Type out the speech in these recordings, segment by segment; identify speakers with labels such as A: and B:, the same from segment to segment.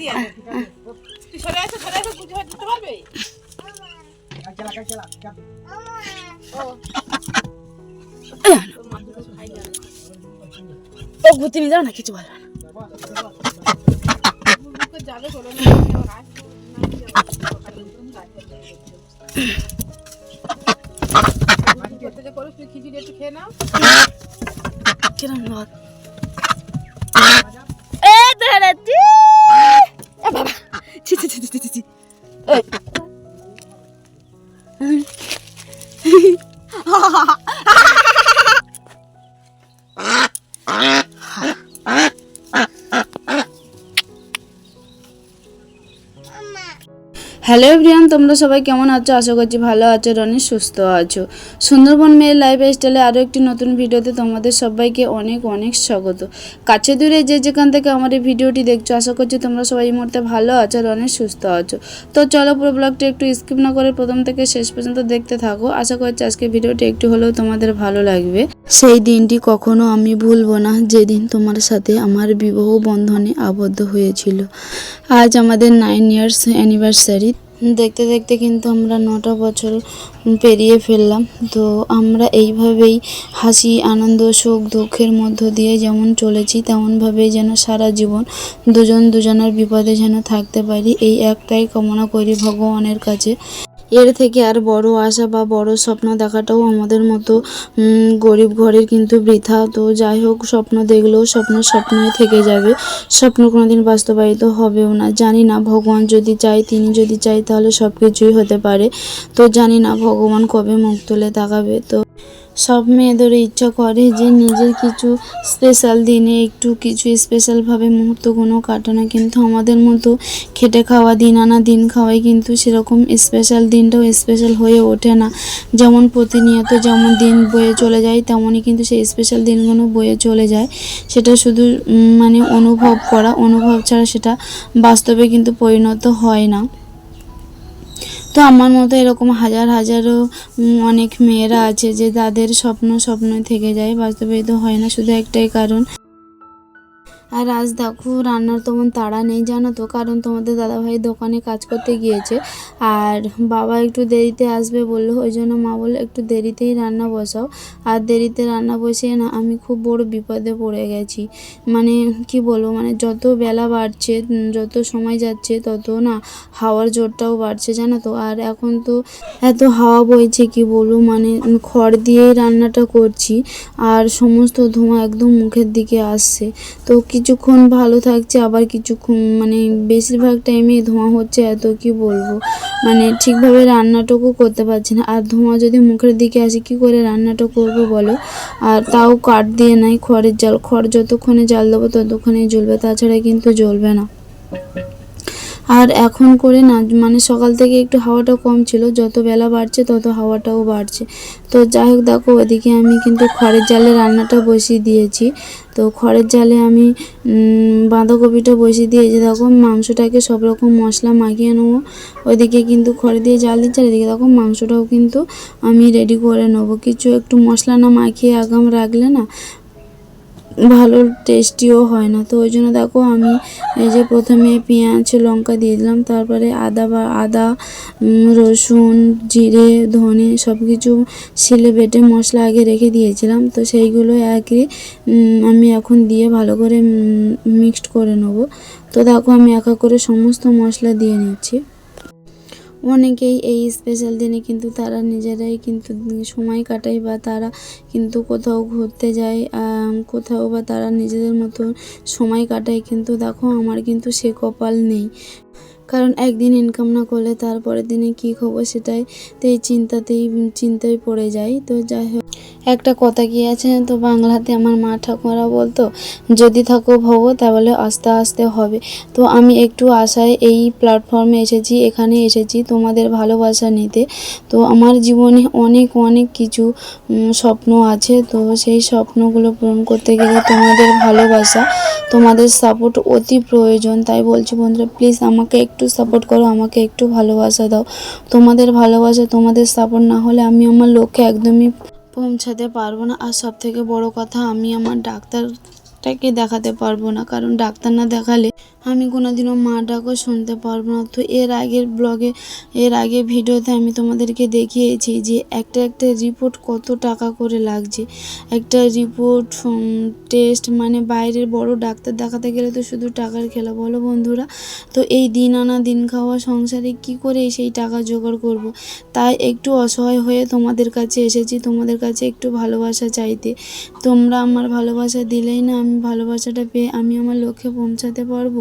A: দিয়ে তুই সরে আসো সরে আসো বুঝে দিতে পারবে? ও
B: ঘুরতে নিয়ে যাও না কিছু বলবে না
A: বুকে যাবে
B: Mm-hmm. হ্যালো এভরিয়ান তোমরা সবাই কেমন আছো? আশা করছি ভালো আছো, রনি সুস্থ আছো। সুন্দরবন মেয়ের লাইফ স্টাইলে আরও একটি নতুন ভিডিওতে তোমাদের সবাইকে অনেক অনেক স্বাগত। কাছে দূরে যে যেখান থেকে আমার এই ভিডিওটি দেখছ, আশা করছি তোমরা সবাই এই মুহূর্তে ভালো আছো অনেক সুস্থ আছো। তো চলো পুরো ব্লগটি একটু স্কিপ না করে প্রথম থেকে শেষ পর্যন্ত দেখতে থাকো। আশা করছি আজকে ভিডিওটি একটু হলেও তোমাদের ভালো লাগবে। সেই দিনটি কখনো আমি ভুলব না, যেদিন তোমার সাথে আমার বিবাহ বন্ধনে আবদ্ধ হয়েছিল। আজ আমাদের নাইন ইয়ার্স অ্যানিভার্সারি দেখতে দেখতে কিন্তু আমরা নটা বছর পেরিয়ে ফেললাম। তো আমরা এইভাবেই হাসি, আনন্দ, সুখ, দুঃখের মধ্য দিয়ে যেমন চলেছি, তেমনভাবেই যেন সারা জীবন দুজন দুজনের বিপদে যেন থাকতে পারি। এই একটাই কামনা করি ভগবানের কাছে। এর থেকে আর বড় আশা বা বড় স্বপ্ন দেখাটাও আমাদের মতো গরিব ঘরের কিন্তু বৃথা। তো যাই হোক, স্বপ্ন দেখলেও স্বপ্ন স্বপ্নই থেকে যাবে। স্বপ্ন কোনোদিন বাস্তবায়িত হবেও না। জানি না ভগবান যদি চাই তিনি যদি চাই তাহলে সব কিছুই হতে পারে। তো জানি না ভগবান কবে মুখ তুলে তাকাবে। তো সব মেয়েদের ইচ্ছা করে যে নিজের কিছু স্পেশাল দিনে একটু কিছু স্পেশালভাবে মুহূর্তগুলো কাটানো, কিন্তু আমাদের মতো খেটে খাওয়া দিন আনা দিন খাওয়াই কিন্তু সেরকম স্পেশাল দিনটাও স্পেশাল হয়ে ওঠে না। যেমন প্রতিনিয়ত যেমন দিন বয়ে চলে যায়, তেমনই কিন্তু সেই স্পেশাল দিনগুলো বয়ে চলে যায়। সেটা শুধু মানে অনুভব করা, অনুভব ছাড়া সেটা বাস্তবে কিন্তু পরিণত হয় না। তো আমার মতো এরকম হাজার হাজারও অনেক মেয়েরা আছে যে তাদের স্বপ্ন স্বপ্ন থেকে যায় বাস্তবায়িত হয় না, শুধু একটাই কারণ। আর আজ দেখো রান্নার তেমন তাড়া নেই, জানো তো, কারণ তোমাদের দাদাভাই দোকানে কাজ করতে গিয়েছে। আর বাবা একটু দেরিতে আসবে বলল, ওই জন্য মা বলল, একটু দেরিতেই রান্না বসাও। আর দেরিতে রান্না বসিয়ে না, আমি খুব বড় বিপদে পড়ে গেছি। মানে কি বলব মানে যত বেলা বাড়ছে যত সময় যাচ্ছে, তত না হাওয়ার জোরটাও বাড়ছে, জানো তো। আর এখন তো এত হাওয়া বইছে, কি বলব মানে খড় দিয়েই রান্নাটা করছি, আর সমস্ত ধোঁয়া একদম মুখের দিকে আসছে। তো কিছুক্ষণ ভালো থাকছে, আবার কিছুক্ষণ মানে বেশিরভাগ টাইমে ধোঁয়া হচ্ছে, এত কি বলব? মানে ঠিকভাবে রান্নাটুকু করতে পারছি না। আর ধোঁয়া যদি মুখের দিকে আসে, কি করে রান্নাটা করব বলো? আর তাও কাঠ দিয়ে নাই খড়ের জাল। খড় যতক্ষণে জাল দেবো ততক্ষণে জ্বলবে, তাছাড়া কিন্তু জ্বলবে না। আর এখন করে না মানে সকাল থেকে একটু হাওয়াটা কম ছিল, যত বেলা বাড়ছে তত হাওয়াটাও বাড়ছে। তো যাই হোক দেখো, ওদিকে আমি কিন্তু খড়ের জালে রান্নাটা বসিয়ে দিয়েছি। তো খড়ের জালে আমি বাঁধাকপিটা বসিয়ে দিয়েছি। দেখো, মাংসটাকে সব রকম মশলা মাখিয়ে নেব। ওইদিকে কিন্তু খড় দিয়ে জাল দিচ্ছে এদিকে দেখো, মাংসটাও কিন্তু আমি রেডি করে নেব। কিছু একটু মশলা না মাখিয়ে আগাম রাখলে না ভালো টেস্টিও হয় না। তো ওই জন্য দেখো আমি এই যে প্রথমে পেঁয়াজ, লঙ্কা দিয়ে দিলাম, তারপরে আদা বা, আদা রসুন, জিরে, ধনে সব কিছু শিলে বেটে মশলা আগে রেখে দিয়েছিলাম। তো সেইগুলো একই আমি এখন দিয়ে ভালো করে মিক্সড করে নেব। তো দেখো আমি একা করে সমস্ত মশলা দিয়ে নিচ্ছি। অনেকেই এই স্পেশাল দিনে কিন্তু তারা নিজেরাই কিন্তু সময় কাটায় বা তারা কিন্তু কোথাও ঘুরতে যায় কোথাও বা তারা নিজেদের মতো সময় কাটায়। কিন্তু দেখো, আমার কিন্তু সে কপাল নেই। কারণ একদিন ইনকাম না করলে তারপরের দিনে কী খবর সেটাই তেই চিন্তাতেই, চিন্তায় পড়ে যাই। তো যাই হোক, একটা কথা কি আছে তো? বাংলাতে আমার মা ঠাকুমারা বলতো, যদি থাকো ভব তাহলে আস্তে আস্তে হবে। তো আমি একটু আশায় এই প্ল্যাটফর্মে এসেছি, এখানে এসেছি তোমাদের ভালোবাসা নিতে। তো আমার জীবনে অনেক অনেক কিছু স্বপ্ন আছে। তো সেই স্বপ্নগুলো পূরণ করতে গেলে তোমাদের ভালোবাসা, তোমাদের সাপোর্ট অতি প্রয়োজন। তাই বলছি বন্ধুরা প্লিজ আমাকে একটু সাপোর্ট করো, আমাকে একটু ভালোবাসা দাও। তোমাদের ভালোবাসা, তোমাদের সাপোর্ট না হলে আমি আমার লক্ষ্যে একদমই পৌঁছাতে পারব না। আর সব থেকে বড় কথা, আমি আমার ডাক্তার ডাক্তারকে দেখাতে পারব না, কারণ ডাক্তার না দেখালে আমি কোনোদিনও মা ডাকও শুনতে পারব না। তো এর আগের ব্লগে, এর আগে ভিডিওতে আমি তোমাদেরকে দেখিয়েছি যে একটা একটা রিপোর্ট কত টাকা করে লাগছে। একটা রিপোর্ট টেস্ট মানে বাইরের বড় ডাক্তার দেখাতে গেলে তো শুধু টাকার খেলা বলো বন্ধুরা। তো এই দিন আনা, দিন খাওয়া সংসারে কি করে সেই টাকা জোগাড় করব। তাই একটু অসহায় হয়ে তোমাদের কাছে এসেছি, তোমাদের কাছে একটু ভালোবাসা চাইতে। তোমরা আমার ভালোবাসা দিলেই না আমি ভালোবাসাটা পেয়ে আমি আমার লক্ষ্যে পৌঁছাতে পারব?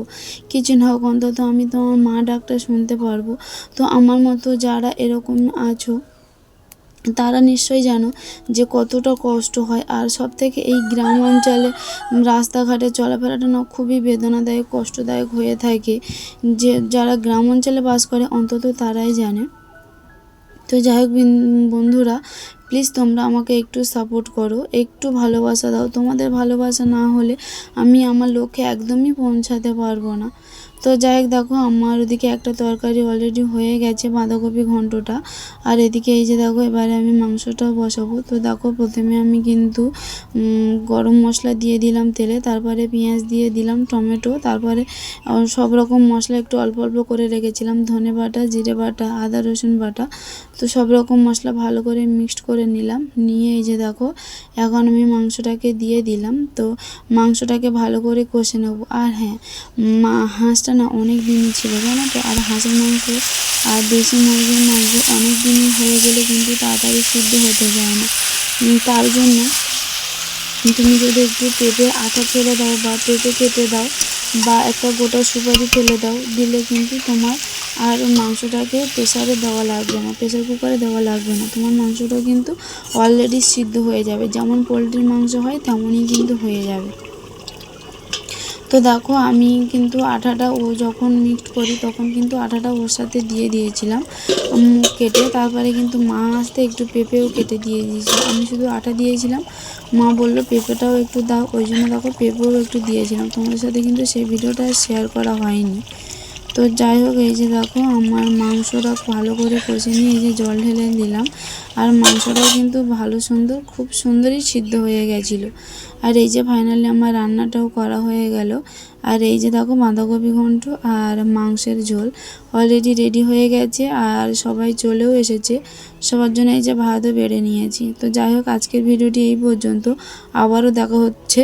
B: কিছু না হোক, অন্তত আমি তো আমার মা ডাকটা শুনতে পারব। তো আমার মতো যারা এরকম আছো, তারা নিশ্চয়ই জানো যে কতটা কষ্ট হয়। আর সব থেকে এই গ্রাম অঞ্চলে রাস্তাঘাটে চলাফেরাটা না খুবই বেদনাদায়ক, কষ্টদায়ক হয়ে থাকে। যে যারা গ্রাম অঞ্চলে বাস করে, অন্তত তারাই জানে। তো যাই হোক বন্ধুরা প্লিজ তোমরা আমাকে একটু সাপোর্ট করো, একটু ভালোবাসা দাও। তোমাদের ভালোবাসা না হলে আমি আমার লক্ষ্যে একদমই পৌঁছাতে পারব না। তো যাই হোক, দেখো, আমার ওদিকে একটা তরকারি অলরেডি হয়ে গেছে বাঁধাকপি ঘন্টটা। আর এদিকে এই যে দেখো, এবারে আমি মাংসটাও বসাবো। তো দেখো, প্রথমে আমি কিন্তু গরম মশলা দিয়ে দিলাম তেলে, তারপরে পেঁয়াজ দিয়ে দিলাম, টমেটো, তারপরে সব রকম মশলা একটু অল্প অল্প করে রেখেছিলাম, ধনে বাটা, জিরে বাটা, আদা, রসুন বাটা। তো সব রকম মশলা ভালো করে মিক্সড করে নিলাম। নিয়ে এই যে দেখো, এখন আমি মাংসটাকে দিয়ে দিলাম। তো মাংসটাকে ভালো করে কষে নেব। আর হ্যাঁ মা, হাঁসটা না, অনেক দিনই ছিল, জানো তো? আর হাঁসের মাংস আর দেশি মুরগির মাংস অনেক দিনই হয়ে গেলে কিন্তু তাড়াতাড়ি সিদ্ধ হতে যায় না। তার জন্য তুমি যদি একটু পেঁপে, আটা ফেলে দাও বা পেঁপে কেটে দাও বা একটা গোটা সুপারি ফেলে দাও, দিলে কিন্তু তোমার আর মাংসটাকে প্রেসারে দেওয়া লাগবে না, প্রেসার কুকারে দেওয়া লাগবে না। তোমার মাংসটা কিন্তু অলরেডি সিদ্ধ হয়ে যাবে, যেমন পোলট্রির মাংস হয় তেমনই কিন্তু হয়ে যাবে। তো দেখো, আমি কিন্তু আঠাটা ও যখন মিক্সড করি, তখন কিন্তু আঠাটা ওর সাথে দিয়ে দিয়েছিলাম কেটে। তারপরে কিন্তু মা আসতে একটু পেঁপেও কেটে দিয়ে দিয়েছিল। আমি শুধু আটা দিয়েছিলাম। মা বলল, পেঁপেটাও একটু দাও। ওই জন্য দেখো, পেঁপেও একটু দিয়েছিলাম। তোমাদের সাথে কিন্তু সেই ভিডিওটা শেয়ার করা হয়নি। তো যাই হোক, এই যে দেখো, আমার মাংসটা ভালো করে কষে নিয়ে এই যে জল ঢেলে দিলাম। আর মাংসটাও কিন্তু ভালো সুন্দর, খুব সুন্দরই সিদ্ধ হয়ে গেছিল। আর এই যে ফাইনালি আমার রান্নাটাও করা হয়ে গেল। আর এই যে দেখো, বাঁধাকপি ঘন্ট আর মাংসের ঝোল অলরেডি রেডি হয়ে গেছে আর সবাই চলেও এসেছে। সবার জন্য এই যে ভাতও বেড়ে নিয়েছি। তো যাই হোক, আজকের ভিডিওটি এই পর্যন্ত। আবারও দেখা হচ্ছে।